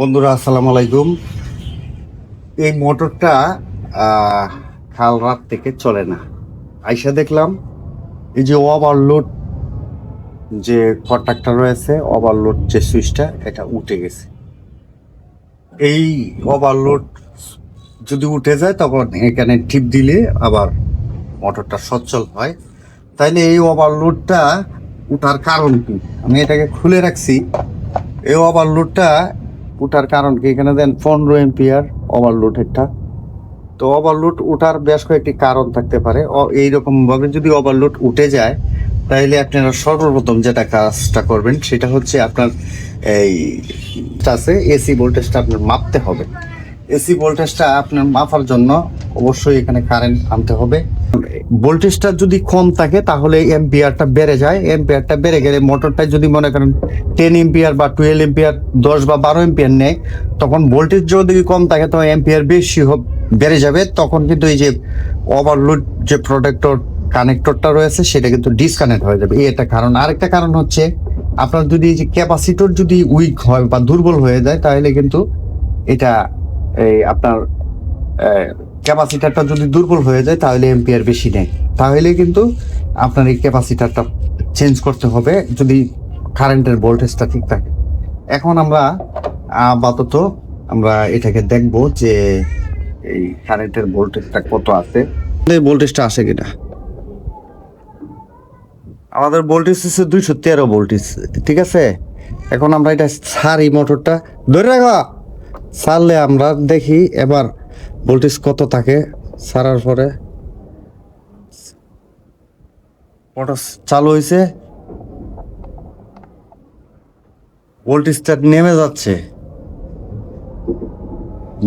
বন্ধুরা, আসসালামু আলাইকুম। এই মোটরটা কাল রাত থেকে চলে না। আইসা দেখলাম, এই যে ওভারলোড যে কন্ট্রাক্টর রয়েছে ওভারলোড যে সুইচটা এটা উঠে গেছে। এই ওভারলোড যদি উঠে যায়, তখন এখানে টিপ দিলে আবার মোটরটা সচল হয়। তাইলে এই ওভারলোডটা উঠার কারণ কি? আমি এটাকে খুলে রাখছি। এই ওভারলোডটা উঠার কারণ কি? এখানে দেন পনেরো এম্পিয়ার ওভারলোড একটা। তো ওভারলোড উঠার বেশ কয়েকটি কারণ থাকতে পারে। ও- এইরকম যদি ওভারলোড উঠে যায় তাহলে আপনারা সর্বপ্রথম যেটা কাজটা করবেন, সেটা হচ্ছে আপনার এই আছে এসি ভোল্টেজটা আপনার মাপতে হবে। এসি ভোল্টেজটা আপনার মাপার জন্য অবশ্যই এখানে কারেন্ট আনতে হবে। ভোল্টেজটা যদি কম থাকে, তাহলে এম্পিয়ারটা বেড়ে যায়। এম্পিয়ারটা বেড়ে গেলে মোটরটা যদি মনে করেন টেন এম্পিয়ার বা টুয়েলভ এম্পিয়ার দশ বা বারো এম্পিয়ার নেয়, তখন ভোল্টেজ যদি কম থাকে, তখন এম্পিয়ার বেশি বেড়ে যাবে। তখন কিন্তু এই যে ওভারলোড যে প্রোটেক্টর কানেক্টরটা রয়েছে, সেটা কিন্তু ডিসকানেক্ট হয়ে যাবে। এই একটা কারণ। আরেকটা কারণ হচ্ছে, আপনার যদি এই যে ক্যাপাসিটর যদি উইক হয় বা দুর্বল হয়ে যায়, তাহলে কিন্তু এটা এই আপনার ক্যাপাসিটারটা যদি দুর্বল হয়ে যায় তাহলে এম্পিয়ার বেশি নেয়। তাহলে কিন্তু আপনার এই ক্যাপাসিটারটা চেঞ্জ করতে হবে যদি কারেন্টের ভোল্টেজটা ঠিক থাকে। এখন আমরা আপাতত আমরা এটাকে দেখব যে এই কারেন্টের ভোল্টেজটা কত আছে। ভোল্টেজটা আসে কিনা? আমাদের ভোল্টেজ হচ্ছে দুইশো তেরো ভোল্টেজ ঠিক আছে? এখন আমরা এটা ছাড়ি মোটরটা ধরে রাখা। ছাড়লে আমরা দেখি এবার ভোল্টেজ কত থাকে ছাড়ার পরে? মোটর চালু হয়েছে ভোল্টেজটা নেমে যাচ্ছে।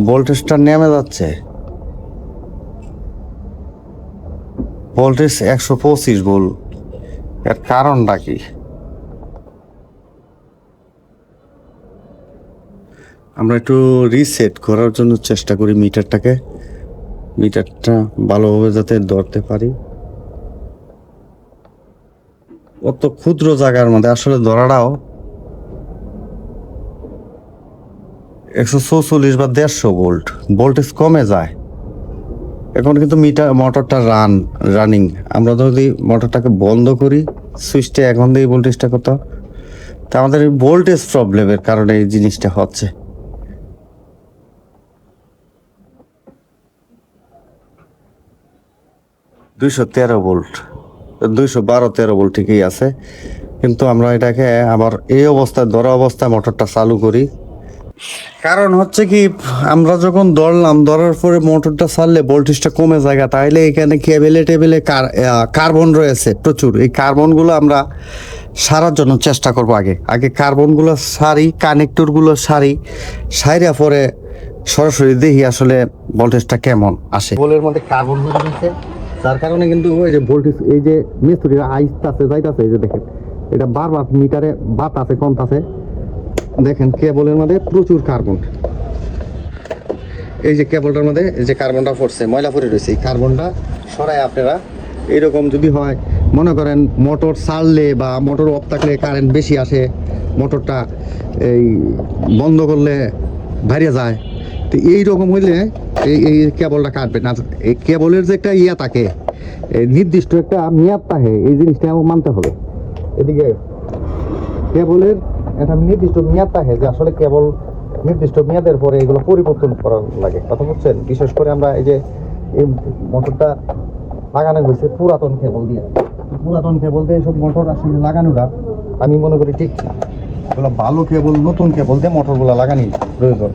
ভোল্টেজটা নেমে যাচ্ছে। ভোল্টেজ একশো পঁচিশ ভোল্ট। এর কারণটা কি? আমরা একটু রিসেট করার জন্য চেষ্টা করি মিটারটাকে মিটারটা ভালোভাবে যাতে ধরতে পারি। অত ক্ষুদ্র জায়গার মধ্যে আসলে ধরাটাও একশো চৌচল্লিশ বা দেড়শো ভোল্ট ভোল্টেজ কমে যায়। এখন কিন্তু মিটার মোটরটা রান রানিং আমরা যদি মোটরটাকে বন্ধ করি সুইচটা এখন দিয়ে ভোল্টেজটা কত তা আমাদের ভোল্টেজ প্রবলেমের কারণে এই জিনিসটা হচ্ছে। দুইশো তেরো ভোল্ট, দুইশো বারো তেরো ভোল্ট ঠিকই আছে। কিন্তু আমরা এটাকে আবার এই অবস্থায় ধরা অবস্থায় মোটরটা চালু করি। কারণ হচ্ছে কি, আমরা যখন ধরলাম, ধরার পরে মোটরটা ছাড়লে ভোল্টেজটা কমে যায় তাহলে এখানে কেবেলে টেবিলে কার্বন রয়েছে প্রচুর। এই কার্বনগুলো আমরা সারার জন্য চেষ্টা করব আগে। আগে কার্বনগুলো সারি কানেক্টরগুলো সারি, সাইরা পরে সরাসরি দেখি আসলে ভোল্টেজটা কেমন আসে। বলের মধ্যে কার্বন রয়েছে যার কারণে কিন্তু ওই যে ভোল্টেজ, এই যে মিস্ত্রিরা আইসতে আছে যাইতাছে, এই যে দেখেন, এটা বারবার মিটারে বাত আছে দেখেন, কেবলের মধ্যে প্রচুর কার্বন। এই যে কেবলটার মধ্যে এই যে কার্বনটা পড়ছে, ময়লা পড়ে রয়েছে, এই কার্বনটা সরাই আপনারা। এরকম যদি হয়, মনে করেন মোটর চাললে বা মোটর অফ থাকলে কারেন্ট বেশি আসে, মোটরটা এই বন্ধ করলে বাইরে যায়। তো এইরকম হইলে এই এই কেবলটা কাটবে না, এই কেবলের যে একটা ইয়া থাকে নির্দিষ্ট একটা মেয়াদ থাকে, এই জিনিসটা আমাকে মানতে হবে। এদিকে কেবলের একটা নির্দিষ্ট মেয়াদ থাকে, যে আসলে কেবল নির্দিষ্ট মেয়াদের পরে এগুলো পরিবর্তন করা লাগে। কথা বলছেন বিশেষ করে আমরা এই যে এই মোটরটা লাগানো হয়েছে পুরাতন কেবল দিয়ে। পুরাতন কেবল দিয়ে এইসব মোটর আসলে লাগানোটা আমি মনে করি ঠিক এগুলো ভালো কেবল, নতুন কেবল দিয়ে মোটরগুলো লাগানি প্রয়োজন।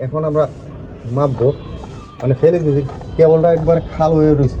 এখন আমরা মাপবো। মানে ফেলে দিয়েছি। কেবলটা একবারে খাল হয়ে রয়েছে।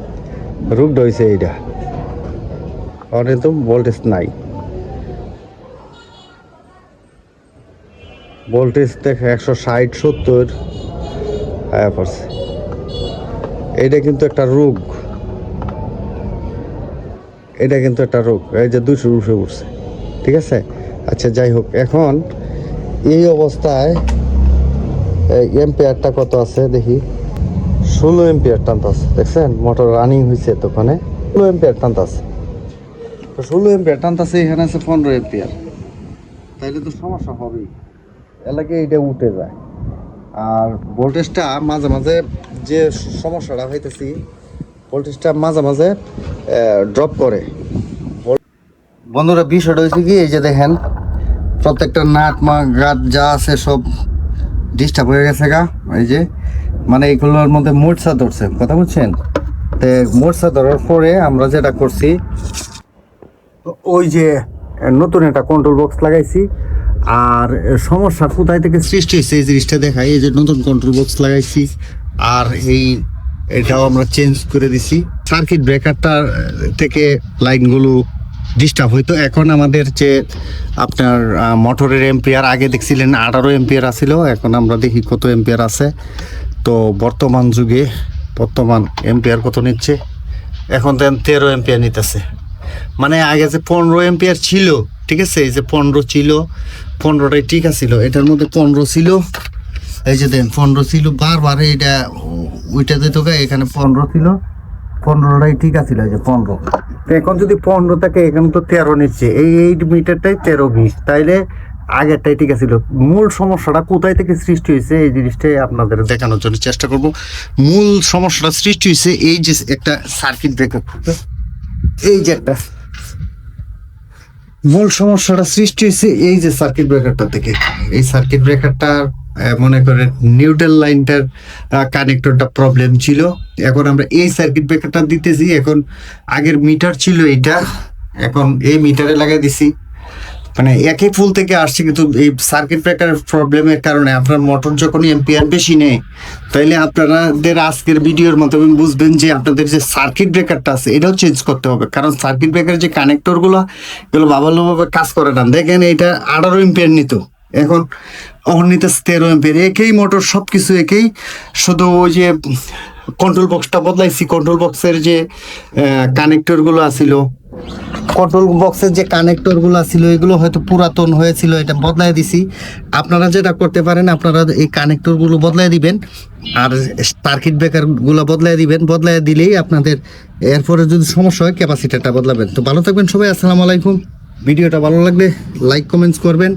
রুগড হয়েছে এইটা আর কিন্তু ভোল্টেজ নাই। ভোল্টেজ দেখ একশো ষাট, সত্তর এইটা কিন্তু একটা রোগ। এটা কিন্তু একটা রোগ, এই যে দুশো উঠে উঠছে ঠিক আছে? আচ্ছা যাই হোক, এখন এই অবস্থায় এম্পেয়ারটা কত আছে দেখি। ষোলো এম্পিয়ার টানতে আছে, দেখছেন? মোটর রানিং হয়েছে দোকানে ষোলো এম্পিয়ার টানতে আছে। তো ষোলো এম্পিয়ার আছে, এখানে আছে পনেরো এম্পিয়ার তাইলে তো সমস্যা হবেই। এলাকায় এটা উঠে যায়। আর ভোল্টেজটা মাঝে মাঝে যে সমস্যাটা হইতেছি ভোল্টেজটা মাঝে মাঝে ড্রপ করে। বন্ধুরা, বিষয়টা হয়েছে কি, এই যে দেখেন, প্রত্যেকটা নাট মা গাট যা আছে সব ডিস্টার্ব হয়ে গেছে গা। এই যে মানে এইগুলোর মধ্যে মোটসা ধরছে, কথা বুঝছেন? তো মোটসা ধরার পরে আমরা যেটা করছি ওই যে নতুন একটা কন্ট্রোল বক্স লাগাইছি, আর সমস্যা কোথায় থেকে সৃষ্টি হয়েছে এই জিনিসটা দেখাই, এই যে নতুন কন্ট্রোল বক্স লাগাইছি, আর এই এটাও আমরা চেঞ্জ করে দিছি। সার্কিট ব্রেকারটা থেকে লাইনগুলো ডিস্টার্ব হইতো। এখন আমাদের যে আপনার মোটরের এম্পিয়ার আগে দেখছিলেন আঠারো এম্পিয়ার আছিল, এখন আমরা দেখি কত এম্পিয়ার আছে। তো বর্তমান যুগে বর্তমান এম্পিয়ার কত নিচ্ছে? এখন দেন তেরো এম্পিয়ার নিতেছে। মানে আগে যে পনেরো এম্পিয়ার ছিল, ঠিক আছে? এই যে পনেরো ছিল, পনেরোটাই ঠিক আছিল এটার মধ্যে পনেরো ছিল। এই যে দেন, পনেরো ছিল, বারবার এটা ওইটা দিত এখানে পনেরো ছিল, পনেরোটাই ঠিক আছিল এই যে পনেরো। এখন যদি পনেরো থাকে, এখানে তো তেরো নিচ্ছে। এই এইট মিটারটাই তেরো বিশ, তাইলে আগেরটাই ঠিক আছিল মূল সমস্যাটা কোথায় থেকে সৃষ্টি হয়েছে এই জিনিসটাই আপনাদের দেখানোর জন্য চেষ্টা করব। মূল সমস্যাটা সৃষ্টি হয়েছে এই যে একটা সার্কিট ব্রেকার এই যে একটা। মূল সমস্যাটা সৃষ্টি হয়েছে এই যে সার্কিট ব্রেকারটা থেকে। এই সার্কিট ব্রেকারটার মনে করেন নিউট্রাল লাইনটার কানেক্টরটা প্রবলেম ছিল। এখন আমরা এই সার্কিট ব্রেকারটা দিতেছি। এখন আগের মিটার ছিল এইটা। এখন এই মিটারে লাগাই দিছি। মানে একই ফুল থেকে আসছে, কিন্তু এই সার্কিট ব্রেকারের প্রবলেমের কারণে আপনার মোটর যখন এম্পিয়ার বেশি নেই তাইলে আপনাদের আজকের ভিডিওর মতো বুঝবেন যে আপনাদের যে সার্কিট ব্রেকারটা আছে, এটাও চেঞ্জ করতে হবে। কারণ সার্কিট ব্রেকারের যে কানেক্টরগুলো এগুলো ভালোভাবে কাজ করে না। দেখেন এটা আঠারো এম্পিয়ার নিত। এখন অহর্নিতে তেরো এম্পিয়ার একই মোটর সব কিছু একই। শুধু ওই যে কন্ট্রোল বক্সটা বদলাইছি কন্ট্রোল বক্সের যে কানেক্টরগুলো আছিল কন্ট্রোল বক্সের যে কানেক্টরগুলো ছিল, এগুলো হয়তো পুরাতন হয়েছিল, এটা বদলাই দিছি। আপনারা যেটা করতে পারেন, আপনারা এই কানেক্টরগুলো বদলাই দিবেন, আর সার্কিট ব্রেকারগুলো বদলাই দিবেন। বদলাই দিলেই আপনাদের এরপরে যদি সমস্যা হয় ক্যাপাসিটারটা বদলাবেন। তো ভালো থাকবেন সবাই, আসসালামু আলাইকুম। ভিডিওটা ভালো লাগলে লাইক কমেন্টস করবেন।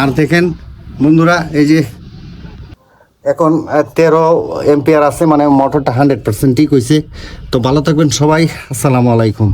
আর দেখেন, বন্ধুরা, এই যে এখন তেরো এম্পিয়ার আছে মানে মোটরটা হান্ড্রেড পার্সেন্ট ঠিক হয়েছে তো ভালো থাকবেন সবাই, আসসালামু আলাইকুম।